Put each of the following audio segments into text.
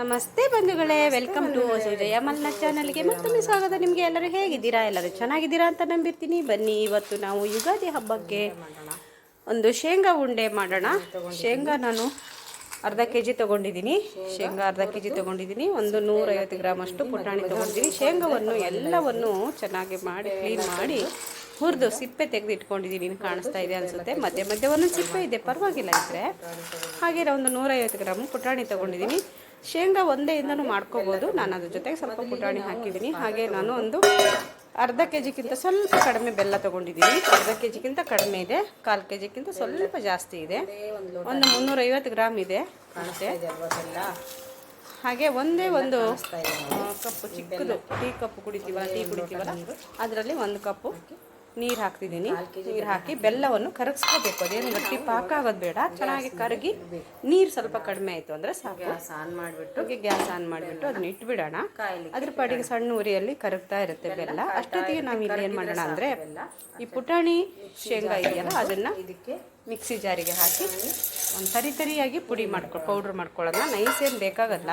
ನಮಸ್ತೆ ಬಂಧುಗಳೇ welcome to Sujaya ಮಲ್ನ ಚಾನಲ್ಗೆ ಮತ್ತೊಮ್ಮೆ ಸ್ವಾಗತ. ನಿಮಗೆ ಎಲ್ಲರೂ ಹೇಗಿದ್ದೀರಾ? ಎಲ್ಲರೂ ಚೆನ್ನಾಗಿದ್ದೀರಾ ಅಂತ ನಂಬಿರ್ತೀನಿ. ಬನ್ನಿ, ಇವತ್ತು ನಾವು ಯುಗಾದಿ ಹಬ್ಬಕ್ಕೆ ಒಂದು ಶೇಂಗಾ ಉಂಡೆ ಮಾಡೋಣ. ಶೇಂಗಾ ನಾನು ಅರ್ಧ ಕೆ ಜಿ ತೊಗೊಂಡಿದ್ದೀನಿ. ಶೇಂಗಾ ಅರ್ಧ ಕೆ ಜಿ ತೊಗೊಂಡಿದ್ದೀನಿ. ಒಂದು ನೂರೈವತ್ತು ಗ್ರಾಮ್ ಅಷ್ಟು ಪುಟಾಣಿ ತೊಗೊಂಡಿದ್ದೀನಿ. ಶೇಂಗಾವನ್ನು ಎಲ್ಲವನ್ನು ಚೆನ್ನಾಗಿ ಮಾಡಿ ಕ್ಲೀನ್ ಮಾಡಿ ಹುರಿದು ಸಿಪ್ಪೆ ತೆಗೆದು ಇಟ್ಕೊಂಡಿದ್ದೀನಿ. ನೀನು ಕಾಣಿಸ್ತಾ ಇದೆ ಅನಿಸುತ್ತೆ. ಮಧ್ಯೆ ಮಧ್ಯೆ ಒಂದೊಂದು ಸಿಪ್ಪೆ ಇದೆ. ಪರವಾಗಿಲ್ಲ ಇದ್ದರೆ ಹಾಗೆ ಒಂದು ನೂರೈವತ್ತು ಗ್ರಾಮ್ ಪುಟಾಣಿ ತೊಗೊಂಡಿದ್ದೀನಿ. ಶೇಂಗಾ ಒಂದೇ ಇಂದನು ಮಾಡ್ಕೋಬೋದು. ನಾನು ಅದ್ರ ಜೊತೆಗೆ ಸ್ವಲ್ಪ ಪುಟಾಣಿ ಹಾಕಿದ್ದೀನಿ. ಹಾಗೆ ನಾನು ಒಂದು ಅರ್ಧ ಕೆ ಜಿಗಿಂತ ಸ್ವಲ್ಪ ಕಡಿಮೆ ಬೆಲ್ಲ ತೊಗೊಂಡಿದ್ದೀನಿ. ಅರ್ಧ ಕೆ ಜಿಗಿಂತ ಕಡಿಮೆ ಇದೆ. ಕಾಲು ಕೆ ಜಿಗಿಂತ ಸ್ವಲ್ಪ ಜಾಸ್ತಿ ಇದೆ. ಒಂದು ಮುನ್ನೂರೈವತ್ತು ಗ್ರಾಮ್ ಇದೆ. ಕಾಣುತ್ತೆ ಹಾಗೆ ಒಂದೇ ಒಂದು ಕಪ್ಪು ಚಿಕ್ಕದು, ಟೀ ಕಪ್ಪು ಕುಡಿತೀವಲ್ಲ, ಟೀ ಕುಡಿತೀವಲ್ಲ, ಅದರಲ್ಲಿ ಒಂದು ಕಪ್ಪು ನೀರು ಹಾಕ್ತಿದ್ದೀನಿ. ನೀರು ಹಾಕಿ ಬೆಲ್ಲವನ್ನು ಕರಗಿಸ್ಕೋಬೇಕು. ಅದೇನು ಗಟ್ಟಿ ಪಾಕ ಆಗೋದು ಬೇಡ. ಚೆನ್ನಾಗಿ ಕರಗಿ ನೀರು ಸ್ವಲ್ಪ ಕಡಿಮೆ ಆಯಿತು ಅಂದರೆ ಸಾಕು. ಗ್ಯಾಸ್ ಆನ್ ಮಾಡಿಬಿಟ್ಟು ಗ್ಯಾಸ್ ಆನ್ ಮಾಡಿಬಿಟ್ಟು ಅದನ್ನ ಇಟ್ಬಿಡೋಣ. ಅದ್ರ ಪಾಡಿಗೆ ಸಣ್ಣ ಉರಿಯಲ್ಲಿ ಕರಗ್ತಾ ಇರುತ್ತೆ ಬೆಲ್ಲ ಅಷ್ಟೊತ್ತಿಗೆ ನಾವು ಇಲ್ಲಿ ಏನು ಮಾಡೋಣ ಅಂದರೆ ಈ ಪುಟಾಣಿ ಶೇಂಗಾ ಇದೆಯಲ್ಲ ಅದನ್ನು ಇದಕ್ಕೆ ಮಿಕ್ಸಿ ಜಾರಿಗೆ ಹಾಕಿ ಒಂದು ತರಿ ತರಿಯಾಗಿ ಪುಡಿ ಮಾಡ್ಕೊ ಪೌಡ್ರ್ ಮಾಡ್ಕೊಳ್ಳೋಣ. ನೈಸ್ ಏನು ಬೇಕಾಗಲ್ಲ.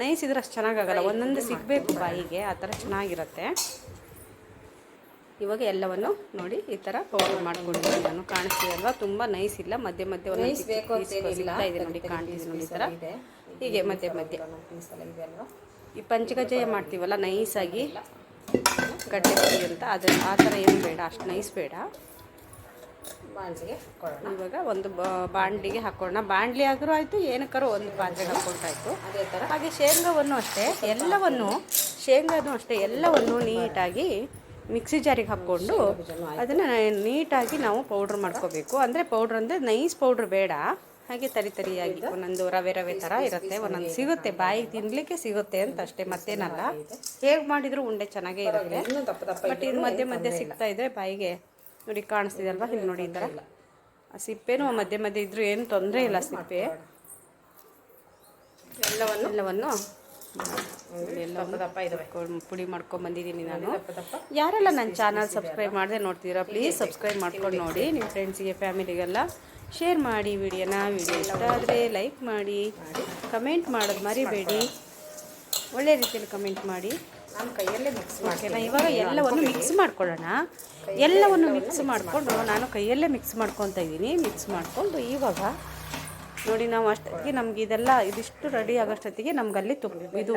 ನೈಸ್ ಇದ್ರೆ ಅಷ್ಟು ಚೆನ್ನಾಗಾಗಲ್ಲ ಒಂದೊಂದು ಸಿಗಬೇಕು ಬಾಯಿಗೆ. ಆ ಥರ ಚೆನ್ನಾಗಿರುತ್ತೆ. ಇವಾಗ ಎಲ್ಲವನ್ನು ನೋಡಿ ಈ ಥರ ಪೌಡರ್ ಮಾಡ್ಕೊಂಡಿದ್ದೀನಿ. ನಾನು ಕಾಣಿಸ್ತಿದೆ ಅಲ್ವಾ? ತುಂಬ ನೈಸ್ ಇಲ್ಲ. ಮಧ್ಯೆ ಮಧ್ಯೆ ಇದೆ ನೋಡಿ ನೋಡಿ ಈ ಥರ ಹೀಗೆ ಮಧ್ಯೆ ಮಧ್ಯೆ. ಈ ಪಂಚಗಜ್ಜಾಯ ಮಾಡ್ತೀವಲ್ಲ ನೈಸಾಗಿ ಆಗಿ ಪುಡಿ ಅಂತ. ಅದು ಆ ಥರ ಏನು ಬೇಡ ಅಷ್ಟು ನೈಸ್ ಬೇಡ. ಕೊಡೋಣ ಇವಾಗ ಒಂದು ಬಾಂಡ್ಲಿಗೆ ಹಾಕೋಣ ಬಾಂಡ್ಲಿ ಆದರೂ ಆಯಿತು ಏನಕ್ಕಾರು ಒಂದು ಪಾತ್ರೆಗೆ ಹಾಕೊಂಡಾಯ್ತು ಅದೇ ಥರ ಹಾಗೆ ಶೇಂಗಾವನ್ನು ಅಷ್ಟೇ ಎಲ್ಲವನ್ನು ಶೇಂಗಾನು ಅಷ್ಟೇ ಎಲ್ಲವನ್ನು ನೀಟಾಗಿ ಮಿಕ್ಸಿ ಜಾರಿಗೆ ಹಾಕ್ಕೊಂಡು ಅದನ್ನು ನೀಟಾಗಿ ನಾವು ಪೌಡ್ರ್ ಮಾಡ್ಕೋಬೇಕು. ಅಂದರೆ ಪೌಡ್ರ್ ಅಂದರೆ ನೈಸ್ ಪೌಡ್ರ್ ಬೇಡ. ಹಾಗೆ ತರಿ ತರಿಯಾಗಿ ಒಂದೊಂದು ರವೆ ರವೆ ಥರ ಇರುತ್ತೆ ಒಂದೊಂದು ಸಿಗುತ್ತೆ. ಬಾಯಿಗೆ ತಿನ್ನಲಿಕ್ಕೆ ಸಿಗುತ್ತೆ ಅಂತ ಅಷ್ಟೇ ಮತ್ತೇನಲ್ಲ. ಹೇಗೆ ಮಾಡಿದರೂ ಉಂಡೆ ಚೆನ್ನಾಗೇ ಇರುತ್ತೆ. ಬಟ್ ಇದು ಮಧ್ಯೆ ಮಧ್ಯೆ ಸಿಗ್ತಾ ಇದ್ರೆ ಬಾಯಿಗೆ ನೋಡಿ ಕಾಣಿಸ್ತಿದೆ ಅಲ್ವಾ ಇಲ್ಲಿ ನೋಡಿ ಈ ಥರ ಆ ಸಿಪ್ಪೆನೂ ಮಧ್ಯೆ ಮಧ್ಯೆ ಇದ್ದರೂ ಏನು ತೊಂದರೆ ಇಲ್ಲ ಸಿಪ್ಪೆ. ಎಲ್ಲವನ್ನು ಎಲ್ಲವನ್ನು ಪುಡಿ ಮಾಡ್ಕೊಂಡು ಬಂದಿದ್ದೀನಿ ನಾನು. ಯಾರೆಲ್ಲ ನನ್ನ ಚಾನಲ್ ಸಬ್ಸ್ಕ್ರೈಬ್ ಮಾಡದೆ ನೋಡ್ತೀರಾ ಪ್ಲೀಸ್ ಸಬ್ಸ್ಕ್ರೈಬ್ ಮಾಡ್ಕೊಂಡು ನೋಡಿ. ನಿಮ್ಮ ಫ್ರೆಂಡ್ಸಿಗೆ ಫ್ಯಾಮಿಲಿಗೆಲ್ಲ ಶೇರ್ ಮಾಡಿ ವಿಡಿಯೋನ ವಿಡಿಯೋ ಇಷ್ಟ ಆದರೆ ಲೈಕ್ ಮಾಡಿ ಕಮೆಂಟ್ ಮಾಡೋದು ಮರಿಬೇಡಿ. ಒಳ್ಳೆ ರೀತಿಯಲ್ಲಿ ಕಮೆಂಟ್ ಮಾಡಿ. ನಾನು ಕೈಯಲ್ಲೇ ಮಿಕ್ಸ್ ಓಕೆನಾ ಇವಾಗ ಎಲ್ಲವನ್ನು ಮಿಕ್ಸ್ ಮಾಡ್ಕೊಳ್ಳೋಣ? ಎಲ್ಲವನ್ನು ಮಿಕ್ಸ್ ಮಾಡಿಕೊಂಡು ನಾನು ಕೈಯಲ್ಲೇ ಮಿಕ್ಸ್ ಮಾಡ್ಕೊತಾ ಇದ್ದೀನಿ. ಮಿಕ್ಸ್ ಮಾಡಿಕೊಂಡು ಇವಾಗ ನೋಡಿ ನಾವು ಅಷ್ಟೊತ್ತಿಗೆ ನಮ್ಗೆ ಇದೆಲ್ಲ ಇದಿಷ್ಟು ರೆಡಿ ಆಗೋಷ್ಟೊತ್ತಿಗೆ ನಮ್ಗೆ ಅಲ್ಲಿ ತುಪ್ಪ ಇದು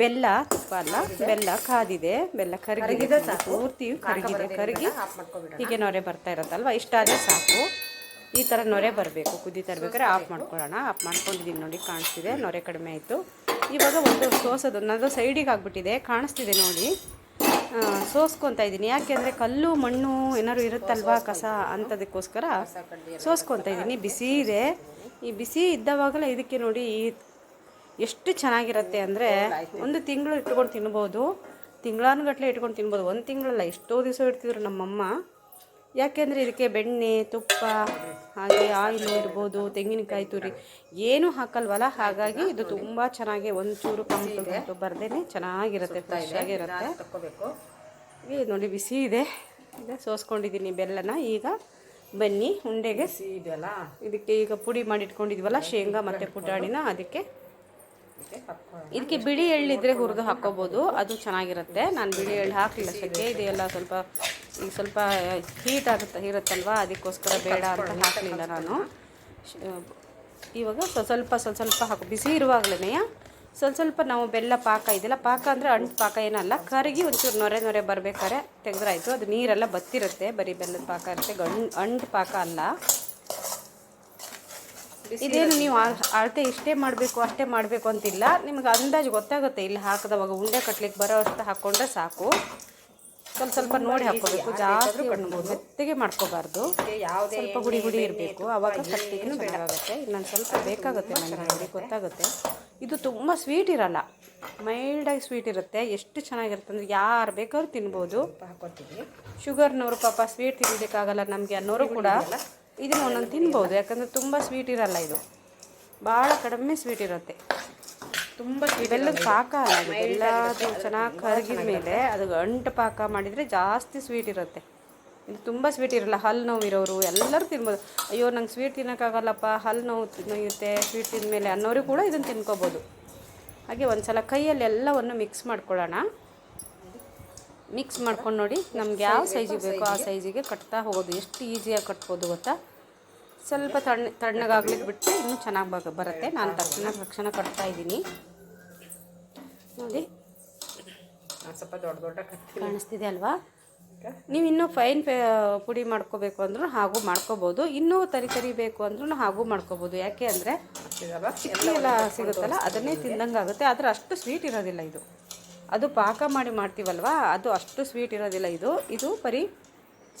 ಬೆಲ್ಲ ತುಪ್ಪ ಅಲ್ಲ ಬೆಲ್ಲ ಕಾದಿದೆ ಬೆಲ್ಲ ಕರಗಿದೆ. ಪೂರ್ತಿ ಕರಗಿದೆ ಕರಗಿ ಹೀಗೆ ನೊರೆ ಬರ್ತಾ ಇರುತ್ತಲ್ವ? ಇಷ್ಟಾದರೆ ಸಾಕು. ಈ ಥರ ನೊರೆ ಬರಬೇಕು ಕುದಿ ತರಬೇಕಾದ್ರೆ ಆಫ್ ಮಾಡ್ಕೊಳ್ಳೋಣ. ಆಫ್ ಮಾಡ್ಕೊಂಡಿದ್ದೀನಿ ನೋಡಿ ಕಾಣಿಸ್ತಿದೆ. ನೊರೆ ಕಡಿಮೆ ಆಯಿತು. ಇವಾಗ ಒಂದು ಸೋಸೋದು ನನ್ನದು ಸೈಡಿಗೆ ಆಗಿಬಿಟ್ಟಿದೆ. ಕಾಣಿಸ್ತಿದೆ ನೋಡಿ. ಸೋಸ್ಕೊತ ಸೋಸ್ಕೊತಾ ಇದ್ದೀನಿ ಯಾಕೆಂದರೆ ಕಲ್ಲು ಮಣ್ಣು ಏನಾದ್ರು ಇರುತ್ತಲ್ವಾ ಕಸ ಅಂಥದಕ್ಕೋಸ್ಕರ ಸೋಸ್ಕೊತಾ ಇದ್ದೀನಿ ಬಿಸಿ ಇದೆ. ಈ ಬಿಸಿ ಇದ್ದವಾಗಲೇ ಇದಕ್ಕೆ ನೋಡಿ ಈ ಎಷ್ಟು ಚೆನ್ನಾಗಿರುತ್ತೆ ಅಂದರೆ ಒಂದು ತಿಂಗಳು ಇಟ್ಕೊಂಡು ತಿನ್ಬೋದು ತಿಂಗಳಾನುಗಟ್ಟಲೆ ಇಟ್ಕೊಂಡು ತಿನ್ಬೋದು. ಒಂದು ತಿಂಗಳಲ್ಲ ಎಷ್ಟೋ ದಿವಸ ಇಡ್ತಿದ್ರು ನಮ್ಮಮ್ಮ. ಯಾಕೆಂದರೆ ಇದಕ್ಕೆ ಬೆಣ್ಣೆ ತುಪ್ಪ ಹಾಗೆ ಆಯಿಲು ಇರ್ಬೋದು ತೆಂಗಿನಕಾಯಿ ತುರಿ ಏನೂ ಹಾಕಲ್ವಲ್ಲ? ಹಾಗಾಗಿ ಇದು ತುಂಬ ಚೆನ್ನಾಗಿ ಒಂಚೂರು ಕಂಪ್ಲೀಟ್ ಕಂಪು ಬರ್ದೇ ಚೆನ್ನಾಗಿರುತ್ತೆ ಫ್ರೆಶ್ ಆಗಿರುತ್ತೆ. ನೋಡಿ ಬಿಸಿ ಇದೆ. ಈಗ ಸೋಸ್ಕೊಂಡಿದ್ದೀನಿ ಬೆಲ್ಲನ. ಈಗ ಬನ್ನಿ ಉಂಡೆಗೆ. ಇದೆಯಲ್ಲ? ಇದಕ್ಕೆ ಈಗ ಪುಡಿ ಮಾಡಿ ಇಟ್ಕೊಂಡಿದ್ವಲ್ಲ ಶೇಂಗಾ ಮತ್ತು ಪುಟಾಣಿನ ಅದಕ್ಕೆ ಇದಕ್ಕೆ ಬಿಳಿ ಎಳ್ಳಿದ್ರೆ ಹುರಿದು ಹಾಕೋಬಹುದು ಅದು ಚೆನ್ನಾಗಿರುತ್ತೆ. ನಾನು ಬಿಳಿ ಎಳ್ಳು ಹಾಕಲಿಲ್ಲ ಸದ್ಯ ಇದೆಯಲ್ಲ ಸ್ವಲ್ಪ ಈಗ ಸ್ವಲ್ಪ ಹೀಟ್ ಆಗುತ್ತೆ ಇರುತ್ತಲ್ವಾ ಅದಕ್ಕೋಸ್ಕರ ಬೇಡ ಅಂತ ಹಾಕಲಿಲ್ಲ ನಾನು. ಇವಾಗ ಸ್ವಲ್ಪ ಸ್ವಲ್ಪ ಸ್ವಲ್ಪ ಸ್ವಲ್ಪ ಹಾಕು ಬಿಸಿ ಇರುವಾಗಲೇ ಸ್ವಲ್ಪ ಸ್ವಲ್ಪ ನಾವು ಬೆಲ್ಲ ಪಾಕ ಇದೆಯಲ್ಲ ಪಾಕ ಅಂದರೆ ಅಂಟು ಪಾಕ ಏನಲ್ಲ ಕರಗಿ ಒಂಚೂರು ನೊರೆ ನೊರೆ ಬರಬೇಕಾದ್ರೆ ತೆಗೆದ್ರಾಯ್ತು. ಅದು ನೀರೆಲ್ಲ ಬತ್ತಿರುತ್ತೆ ಬರೀ ಬೆಲ್ಲದ ಪಾಕ ಇರುತ್ತೆ ಗಂಡು ಅಂಟು ಪಾಕ ಅಲ್ಲ. ಇದೇನು ನೀವು ಅಳ್- ಅಳತೆ ಇಷ್ಟೇ ಮಾಡಬೇಕು ಅಷ್ಟೇ ಮಾಡಬೇಕು ಅಂತಿಲ್ಲ. ನಿಮ್ಗೆ ಅಂದಾಜು ಗೊತ್ತಾಗುತ್ತೆ ಇಲ್ಲಿ ಹಾಕಿದವಾಗ ಉಂಡೆ ಕಟ್ಲಿಕ್ಕೆ ಬರೋ ಅಷ್ಟು ಹಾಕ್ಕೊಂಡ್ರೆ ಸಾಕು. ಸ್ವಲ್ಪ ಸ್ವಲ್ಪ ನೋಡಿ ಹಾಕೋಬೇಕು ಜಾಸ್ತಿ ಮಾಡ್ಬೋದು ಮೆತ್ತಗೆ ಮಾಡ್ಕೋಬಾರ್ದು. ಸ್ವಲ್ಪ ಗುಡಿ ಗುಡಿ ಇರಬೇಕು ಆವಾಗ ಕಟ್ಟಿಗೆ ಬೇಕಾಗುತ್ತೆ ಇನ್ನೊಂದು ಸ್ವಲ್ಪ ಬೇಕಾಗುತ್ತೆ ನನಗೆ ಗೊತ್ತಾಗುತ್ತೆ. ಇದು ತುಂಬ ಸ್ವೀಟ್ ಇರಲ್ಲ. ಮೈಲ್ಡಾಗಿ ಸ್ವೀಟ್ ಇರುತ್ತೆ. ಎಷ್ಟು ಚೆನ್ನಾಗಿರುತ್ತೆ ಅಂದರೆ ಯಾರು ಬೇಕಾದ್ರೂ ತಿನ್ಬೋದು. ಹಾಕೊತೀವಿ ಶುಗರ್ನವರು ಪಾಪ ಸ್ವೀಟ್ ತಿನ್ನೋದಕ್ಕಾಗಲ್ಲ ನಮಗೆ ಅನ್ನೋರು ಕೂಡ. ಇದನ್ನು ಒಂದೊಂದು ತಿನ್ಬೋದು. ಯಾಕಂದರೆ ತುಂಬ ಸ್ವೀಟ್ ಇರಲ್ಲ ಇದು. ಭಾಳ ಕಡಿಮೆ ಸ್ವೀಟ್ ಇರುತ್ತೆ. ತುಂಬ ಇವೆಲ್ಲ ಪಾಕ ಅಲ್ಲ ಇದು. ಚೆನ್ನಾಗಿ ಕರಗಿದ ಮೇಲೆ ಅದು ಗಂಟು ಪಾಕ ಮಾಡಿದರೆ ಜಾಸ್ತಿ ಸ್ವೀಟ್ ಇರುತ್ತೆ. ಇದು ತುಂಬ ಸ್ವೀಟ್ ಇರಲ್ಲ ಹಲ್ಲು ನೋವು ಇರೋರು ಎಲ್ಲರೂ ತಿನ್ಬೋದು. ಅಯ್ಯೋ ನಂಗೆ ಸ್ವೀಟ್ ತಿನ್ನೋಕ್ಕಾಗಲ್ಲಪ್ಪ ಹಲ್ಲು ನೋವು ನೋಯುತ್ತೆ ಸ್ವೀಟ್ ತಿಂದಮೇಲೆ ಅನ್ನೋರು ಕೂಡ ಇದನ್ನು ತಿನ್ಕೋಬೋದು. ಹಾಗೆ ಒಂದು ಸಲ ಕೈಯಲ್ಲಿ ಎಲ್ಲವನ್ನು ಮಿಕ್ಸ್ ಮಾಡ್ಕೊಳ್ಳೋಣ. ಮಿಕ್ಸ್ ಮಾಡ್ಕೊಂಡು ನೋಡಿ ನಮ್ಗೆ ಯಾವ ಸೈಜಿಗೆ ಬೇಕೋ ಆ ಸೈಜಿಗೆ ಕಟ್ತಾ ಹೋಗೋದು. ಎಷ್ಟು ಈಸಿಯಾಗಿ ಕಟ್ಬೋದು ಗೊತ್ತಾ? ಸ್ವಲ್ಪ ತಣ್ಣ ತಣ್ಣಗಾಗ್ಲಿಕ್ಕೆ ಬಿಟ್ಟು ಇನ್ನೂ ಚೆನ್ನಾಗಿ ಬರುತ್ತೆ. ನಾನು ತಕ್ಷಣ ತಕ್ಷಣ ಕಟ್ತಾ ಇದ್ದೀನಿ. ನೋಡಿ. ಸ್ವಲ್ಪ ದೊಡ್ಡ ದೊಡ್ಡ ಕಾಣಿಸ್ತಿದೆ ಅಲ್ವಾ? ನೀವು ಇನ್ನೂ ಫೈನ್ ಪುಡಿ ಮಾಡ್ಕೋಬೇಕು ಅಂದ್ರೂ ಹಾಗೂ ಮಾಡ್ಕೋಬೋದು. ಇನ್ನೂ ತರಿ ತರಿ ಬೇಕು ಅಂದ್ರೂ ಹಾಗೂ ಮಾಡ್ಕೋಬೋದು. ಯಾಕೆ ಅಂದರೆ ಎಲ್ಲ ಸಿಗುತ್ತಲ್ಲ ಅದನ್ನೇ ತಿಂದಂಗೆ ಆಗುತ್ತೆ. ಆದರೆ ಅಷ್ಟು ಸ್ವೀಟ್ ಇರೋದಿಲ್ಲ ಇದು. ಅದು ಪಾಕ ಮಾಡಿ ಮಾಡ್ತೀವಲ್ವಾ? ಅದು ಅಷ್ಟು ಸ್ವೀಟ್ ಇರೋದಿಲ್ಲ ಇದು. ಇದು ಬರೀ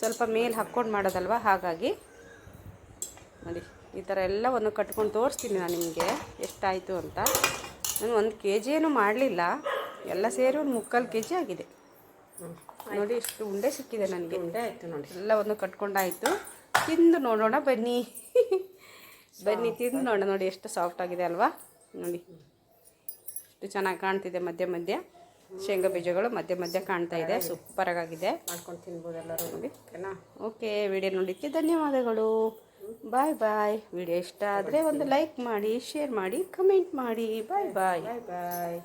ಸ್ವಲ್ಪ ಮೇಲೆ ಹಾಕ್ಕೊಂಡು ಮಾಡೋದಲ್ವ? ಹಾಗಾಗಿ ನೋಡಿ ಈ ಥರ ಎಲ್ಲವನ್ನು ಕಟ್ಕೊಂಡು ತೋರಿಸ್ತೀನಿ ನಾನು ನಿಮಗೆ. ಎಷ್ಟಾಯಿತು ಅಂತ. ನಾನು ಒಂದು ಕೆ ಜಿ ಏನು ಮಾಡಲಿಲ್ಲ. ಎಲ್ಲ ಸೇರಿ ಒಂದು ಮುಕ್ಕಾಲು ಕೆ ಜಿ ಆಗಿದೆ ನೋಡಿ ಇಷ್ಟು ಉಂಡೆ ಸಿಕ್ಕಿದೆ ನನಗೆ. ಉಂಡೆ ಆಯಿತು ನೋಡಿ. ಎಲ್ಲವನ್ನು ಕಟ್ಕೊಂಡಾಯಿತು. ತಿಂದು ನೋಡೋಣ ಬನ್ನಿ. ಬನ್ನಿ ತಿಂದು ನೋಡೋಣ ನೋಡಿ ಎಷ್ಟು ಸಾಫ್ಟ್ ಆಗಿದೆ ಅಲ್ವಾ? ನೋಡಿ. ಎಷ್ಟು ಚೆನ್ನಾಗಿ ಕಾಣ್ತಿದೆ ಮಧ್ಯ ಮಧ್ಯ. ಶೇಂಗಾ ಬೀಜಗಳು ಮಧ್ಯ ಮಧ್ಯ ಕಾಣ್ತಾ ಇದೆ ಸೂಪರಾಗಿದೆ ಮಾಡ್ಕೊಂಡು ತಿನ್ಬೋದು ಎಲ್ಲರೂ ನೋಡಿ ಓಕೆನಾ? ಓಕೆ ವಿಡಿಯೋ ನೋಡಲಿಕ್ಕೆ ಧನ್ಯವಾದಗಳು. ಬಾಯ್ ಬಾಯ್ ವಿಡಿಯೋ ಇಷ್ಟ ಆದರೆ ಒಂದು ಲೈಕ್ ಮಾಡಿ ಶೇರ್ ಮಾಡಿ ಕಮೆಂಟ್ ಮಾಡಿ. ಬಾಯ್ ಬಾಯ್ ಬಾಯ್ ಬಾಯ್